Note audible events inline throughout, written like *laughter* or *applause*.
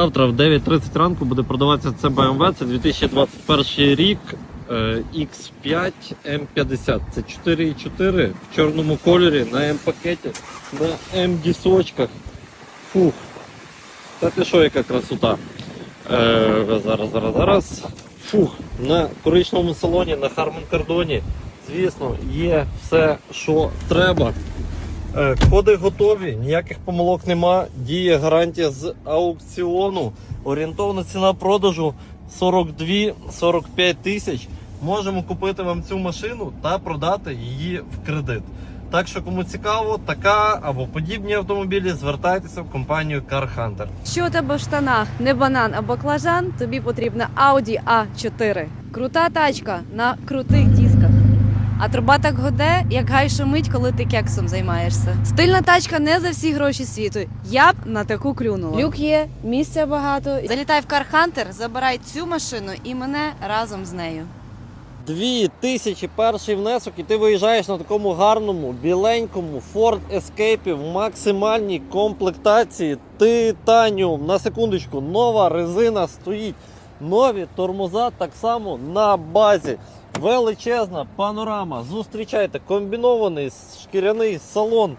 Завтра в 9.30 ранку буде продаватися це BMW. Це 2021 рік е, X5 M50. Це 4.4 в чорному кольорі на М-пакеті, на М-дісочках. Фух. Та ти що, яка красота. Е, зараз, зараз, зараз. Фух, на коричневому салоні, на Harman Kardon, звісно, є все, що треба. Е, Коди готові, ніяких помилок нема. Діє гарантія з аукціону. Орієнтовна ціна продажу 42-45 тисяч. Можемо купити вам цю машину та продати її в кредит. Так що, кому цікаво, така або подібні автомобілі, звертайтеся в компанію Car Hunter. Що у тебе в штанах не банан а баклажан, тобі потрібна Audi A4. Крута тачка на крутих дисках. А труба так годе, як гай шумить, коли ти кексом займаєшся. Стильна тачка не за всі гроші світу. Я б на таку клюнула. Люк є, місця багато. Залітай в Car Hunter, забирай цю машину і мене разом з нею. Дві тисячі перший внесок, і ти виїжджаєш на такому гарному, біленькому Ford Escape в максимальній комплектації. Титаніум. На секундочку, нова резина стоїть. Нові тормоза так само на базі. Величезна панорама. Зустрічайте комбінований шкіряний салон.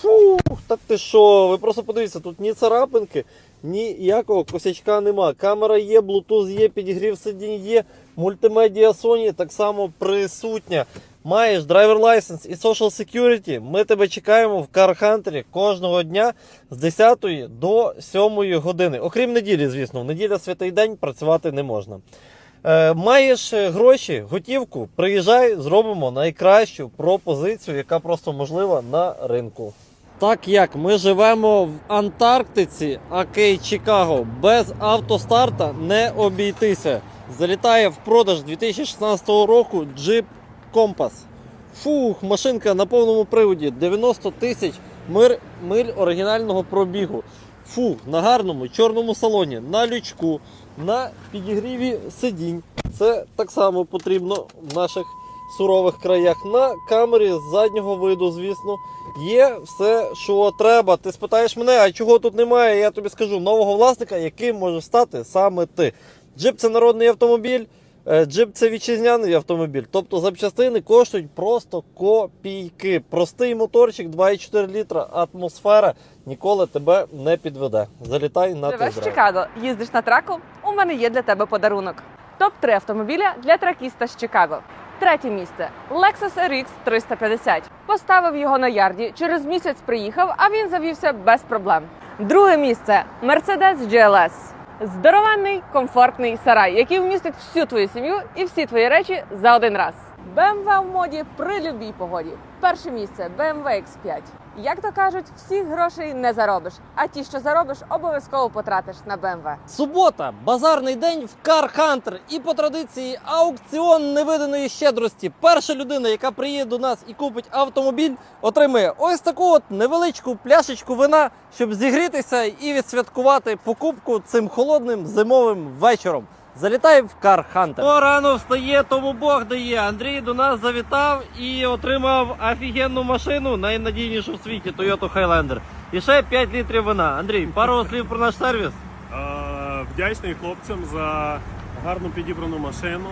Фух, так ти що? Ви просто подивіться, тут ні царапинки, ніякого косячка нема. Камера є, Bluetooth є, підігрів сидінь є, мультимедіа Sony так само присутня. Маєш драйвер лайсенс і social security. Ми тебе чекаємо в Hunter кожного дня з 10 до 7 години. Окрім неділі, звісно, в неділя святий день працювати не можна. Е, маєш е, гроші, готівку, приїжджай, зробимо найкращу пропозицію, яка просто можлива на ринку. Так як ми живемо в Антарктиці, Акей Чикаго, без автостарта не обійтися. Залітає в продаж 2016 року Jeep Compass. Фух, машинка на повному приводі 90 тисяч мир, миль оригінального пробігу. Фу, на гарному чорному салоні, на лючку, на підігріві сидінь. Це так само потрібно в наших сурових краях. На камері з заднього виду, звісно, є все, що треба. Ти спитаєш мене, а чого тут немає? Я тобі скажу нового власника, яким може стати саме ти. Джип це народний автомобіль. Е, Джип це вітчизняний автомобіль. Тобто запчастини коштують просто копійки. Простий моторчик 2,4 літра, атмосфера ніколи тебе не підведе. Залітай на Живеш в. Чикаго, їздиш на траку? У мене є для тебе подарунок. Топ-3 автомобіля для тракіста з Чикаго. Третє місце Lexus RX 350. Поставив його на ярді. Через місяць приїхав, а він завівся без проблем. Друге місце Mercedes GLS. Здоровенний, комфортний сарай, який вмістить всю твою сім'ю і всі твої речі за один раз. BMW в моді при любій погоді. Перше місце BMW X5. Як то кажуть, всіх грошей не заробиш, а ті, що заробиш, обов'язково потратиш на BMW. Субота, базарний день в Car Hunter. І по традиції аукціон невиданої щедрості. Перша людина, яка приїде до нас і купить автомобіль, отримує ось таку от невеличку пляшечку вина, щоб зігрітися і відсвяткувати покупку цим холодним зимовим вечором. Залітай в Car Hunter. Хто рано встає, тому Бог дає. Андрій до нас завітав і отримав офігенну машину, найнадійнішу в світі Toyota Highlander. І ще 5 літрів вина. Андрій, пару слів про наш сервіс. Вдячний хлопцям за гарно підібрану машину,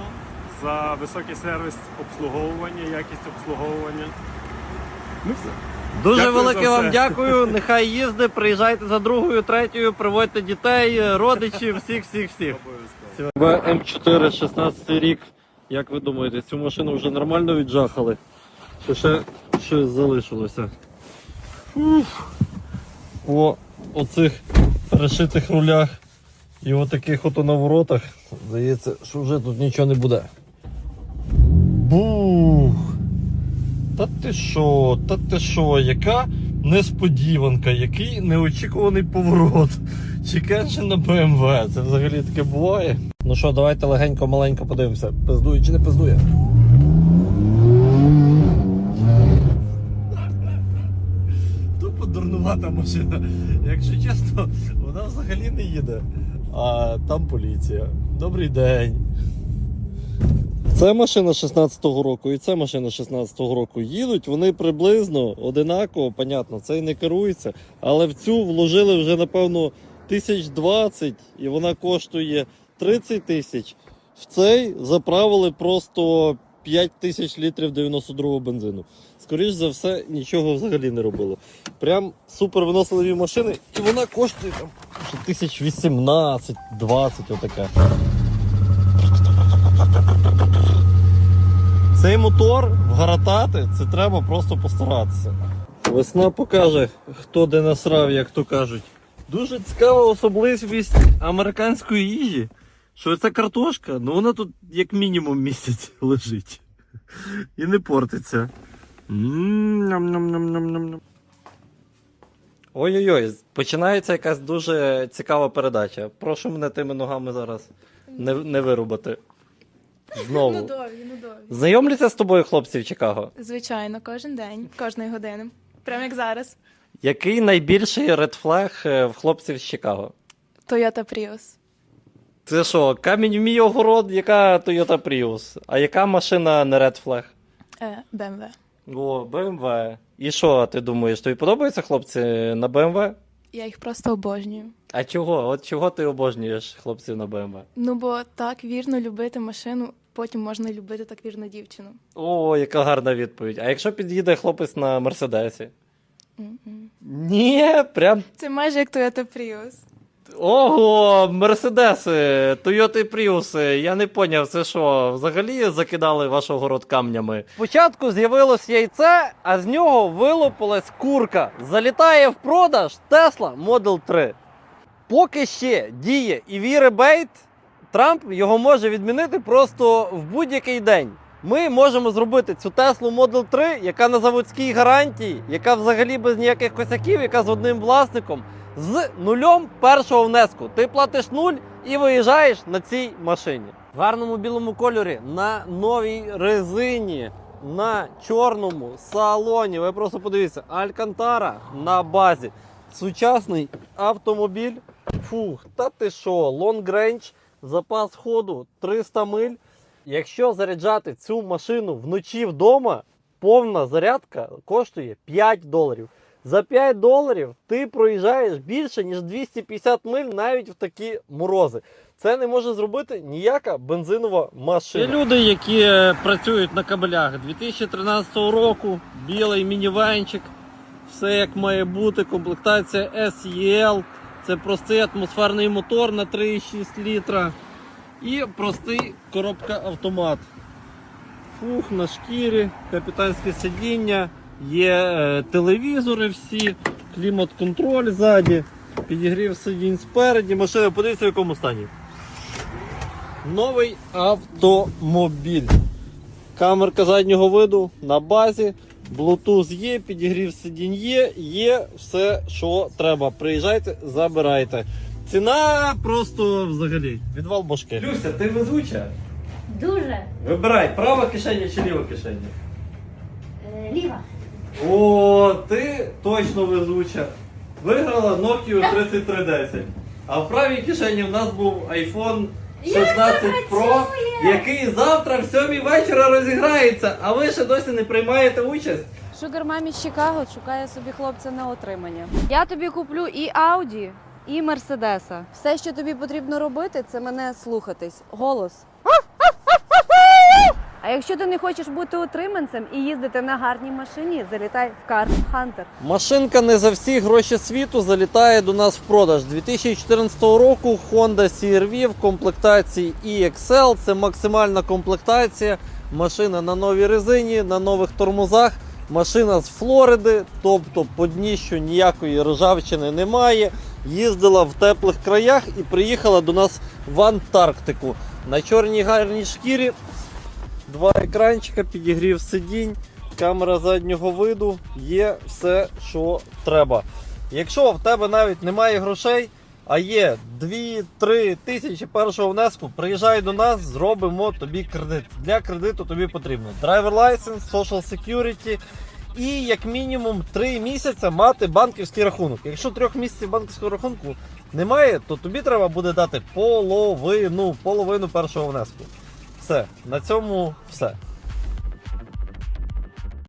за високий сервіс обслуговування, якість обслуговування. Ну все. Дуже Дякую велике вам все. дякую. Нехай їзди, приїжджайте за другою, третьою, приводьте дітей, родичів, всіх, всіх, всіх. Обов'язково. М4 16 рік. Як ви думаєте, цю машину вже нормально віджахали? Чи ще щось залишилося? Уф. По оцих перешитих рулях і отаких от наворотах, здається, що вже тут нічого не буде. Бух! Та ти що, та ти що, яка несподіванка, який неочікуваний поворот. Чекенши на БМВ, це взагалі таке буває. Ну що, давайте легенько, маленько подивимося, пиздує чи не пиздує. Тупо дурнувата машина. Якщо чесно, вона взагалі не їде. А там поліція. Добрий день. Це машина 16-го року і це машина 16-го року. Їдуть вони приблизно одинаково, понятно, це і не керується. Але в цю вложили вже, напевно, тисяч 20 і вона коштує 30 тисяч. В цей заправили просто 5 тисяч літрів 92-го бензину. Скоріш за все, нічого взагалі не робило. Прям супер виносливі машини, і вона коштує там ще тисяч Цей мотор вгаратати, це треба просто постаратися. Весна покаже, хто де насрав, як то кажуть. Дуже цікава особливість американської їжі. Що ця картошка, ну вона тут як мінімум місяць *laughs* лежить. І не портиться. Ой-ой-ой, починається якась дуже цікава передача. Прошу мене тими ногами зараз не, не вирубати. Знову. Довгі. Знайомляться з тобою хлопці в Чикаго? Звичайно, кожен день, кожної години. Прямо як зараз. Який найбільший редфлег е, в хлопців з Чикаго? Toyota Prius. Це що, камінь в мій огород, яка Toyota Prius? А яка машина не редфлег? Е, BMW. О, BMW. І що ти думаєш? Тобі подобаються хлопці на BMW? Я їх просто обожнюю. А чого? От чого ти обожнюєш хлопців на BMW? Ну бо так вірно любити машину, потім можна любити так вірно дівчину. О, яка гарна відповідь. А якщо під'їде хлопець на Мерседесі? М-м. Ні, прям. Це майже як Toyota Prius. Ого, Мерседеси, Тойоти Пріуси. Я не поняв, це що, взагалі закидали ваш огород камнями? Спочатку з'явилось яйце, а з нього вилупилась курка. Залітає в продаж Tesla Model 3. Поки ще діє EV ребейт, Трамп його може відмінити просто в будь-який день. Ми можемо зробити цю Tesla Model 3, яка на заводській гарантії, яка взагалі без ніяких косяків, яка з одним власником, з нульом першого внеску. Ти платиш нуль і виїжджаєш на цій машині. В гарному білому кольорі на новій резині. На чорному салоні. Ви просто подивіться, Алькантара на базі. Сучасний автомобіль. Фух, та ти що, long range, запас ходу 300 миль. Якщо заряджати цю машину вночі вдома, повна зарядка коштує 5 доларів. За 5 доларів ти проїжджаєш більше, ніж 250 миль навіть в такі морози. Це не може зробити ніяка бензинова машина. Є люди, які е, працюють на кабелях 2013 року, білий мінівенчик, все як має бути, комплектація SEL. Це простий атмосферний мотор на 3,6 літра. І простий коробка автомат. Фух, на шкірі, капітанське сидіння, є е, телевізори всі, клімат-контроль ззаді, підігрів сидінь спереді. Машина, подивіться в якому стані. Новий автомобіль. Камерка заднього виду на базі. Bluetooth є, підігрів сидінь є, є все, що треба. Приїжджайте, забирайте. Ціна просто взагалі. Відвал башки. Люся, ти везуча? Дуже Вибирай, права кишеня чи ліва кишеня. е, ліва. О, ти точно везуча. Виграла Nokia 3310. А в правій кишені в нас був iPhone 16 Pro, який завтра в 7 вечора розіграється, а ви ще досі не приймаєте участь. Шугар мамі з Чикаго шукає собі хлопця на отримання. Я тобі куплю і Ауді, і Мерседеса. Все, що тобі потрібно робити, це мене слухатись. Голос. А якщо ти не хочеш бути утриманцем і їздити на гарній машині, залітай в Car Hunter. Машинка не за всі гроші світу залітає до нас в продаж. 2014 року Honda CR-V в комплектації EXL. Це максимальна комплектація. Машина на новій резині, на нових тормозах. Машина з Флориди, тобто по дніщу ніякої ржавчини немає. Їздила в теплих краях і приїхала до нас в Антарктику. На чорній гарній шкірі Два екранчика, підігрів сидінь, камера заднього виду, є все, що треба. Якщо в тебе навіть немає грошей, а є 2-3 тисячі першого внеску, приїжджай до нас, зробимо тобі кредит. Для кредиту тобі потрібно driver license, social security і як мінімум 3 місяці мати банківський рахунок. Якщо 3 місяців банківського рахунку немає, то тобі треба буде дати половину, половину першого внеску. Все, на цьому все.